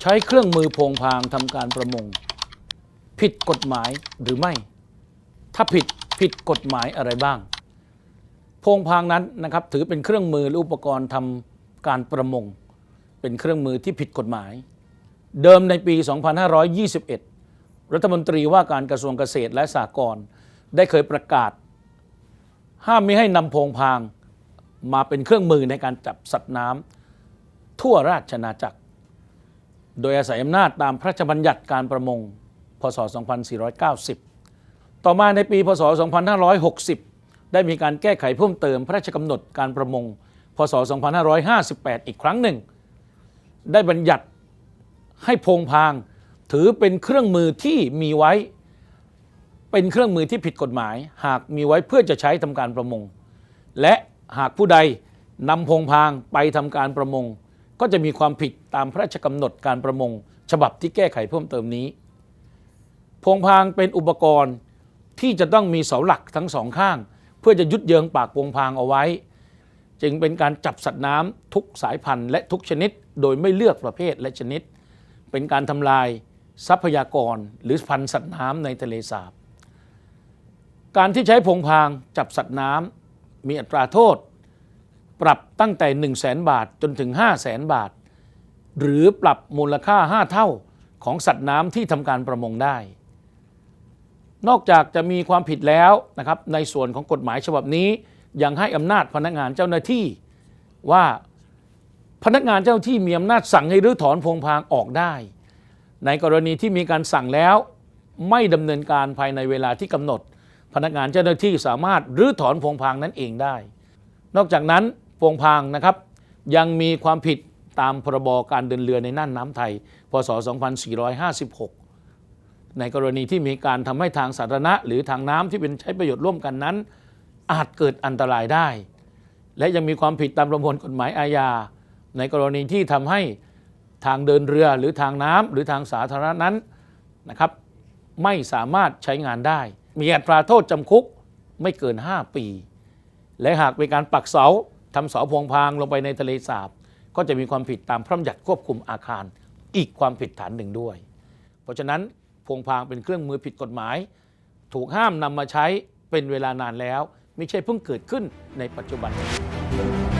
ใช้เครื่องมือโพงพางทำการประมง ผิดกฎหมายหรือไม่ ถ้าผิดผิดกฎหมายอะไรบ้าง โพงพางนั้นนะครับถือเป็นเครื่องมือหรืออุปกรณ์ทำการประมง เป็นเครื่องมือที่ผิดกฎหมาย เดิมในปี 2521 รัฐมนตรีว่าการกระทรวงเกษตรและสหกรณ์ได้เคยประกาศ ห้ามไม่ให้นำโพงพางมาเป็นเครื่องมือในการจับสัตว์น้ำทั่วราชอาณาจักร โดยอาศัยอำนาจตามพระราชบัญญัติการประมง พศ 2490 ต่อมาในปี พศ 2560 ได้มีการแก้ไขเพิ่มเติมพระราชกำหนดการประมง พศ 2558 อีกครั้งหนึ่ง ได้บัญญัติให้พงพางถือเป็นเครื่องมือที่มีไว้ เป็นเครื่องมือที่ผิดกฎหมาย หากมีไว้เพื่อจะใช้ทำการประมง และหากผู้ใดนำพงพางไปทำการประมง ก็จะมีความผิดตามพระราชกำหนดการประมง ฉบับที่แก้ไขเพิ่มเติมนี้ พงพางเป็นอุปกรณ์ที่จะต้องมีเสาหลักทั้งสองข้าง เพื่อจะยุดเยิงปากพงพางเอาไว้ จึงเป็นการจับสัตว์น้ำทุกสายพันธุ์และทุกชนิด โดยไม่เลือกประเภทและชนิด เป็นการทำลายทรัพยากรหรือพันธุ์สัตว์น้ำในทะเลสาบ การที่ใช้พงพางจับสัตว์น้ำมีอัตราโทษ ปรับตั้งแต่ 1 0 0 0 0แบาทจนถึง 5 0 0แสนบาท หรือปรับมูลค่า 5 เท่าของสัตว์น้ำที่ทำการประมงได้ นอกจากจะมีความผิดแล้วนะครับในส่วนของกฎหมายฉบับนี้ยังให้อำนาจพนักงานเจ้าหน้าที่ว่าพนักงานเจ้าที่มีอำนาจสั่งให้รื้อถอนพงพางออกได้ ในกรณีที่มีการสั่งแล้ว ไม่ดำเนินการภายในเวลาที่กำหนด พนักงานเจ้าหน้าที่สามารถรื้อถอนพงพางนั้นเองได้ นอกจากนั้น พงพางนะครับ ยังมีความผิดตามพรบการเดินเรือในน่านน้ำไทย พศ 2456 ในกรณีที่มีการทำให้ทางสาธารณะ หรือทางน้ำที่เป็นใช้ประโยชน์ร่วมกันนั้น อาจเกิดอันตรายได้ และยังมีความผิดตามประมวลกฎหมายอาญา ในกรณีที่ทำให้ทางเดินเรือหรือทางน้ำหรือทางสาธารณะนั้นนะครับไม่สามารถใช้งานได้ มีอัตราโทษจำคุกไม่เกิน 5 ปี และหากเป็นการปักเสา ทำเสาพวงพางลงไปในทะเลสาบ ก็จะมีความผิดตามพระบัญญัติควบคุมอาคาร อีกความผิดฐานหนึ่งด้วย เพราะฉะนั้นพวงพางเป็นเครื่องมือผิดกฎหมาย ถูกห้ามนำมาใช้เป็นเวลานานแล้ว ไม่ใช่เพิ่งเกิดขึ้นในปัจจุบันนี้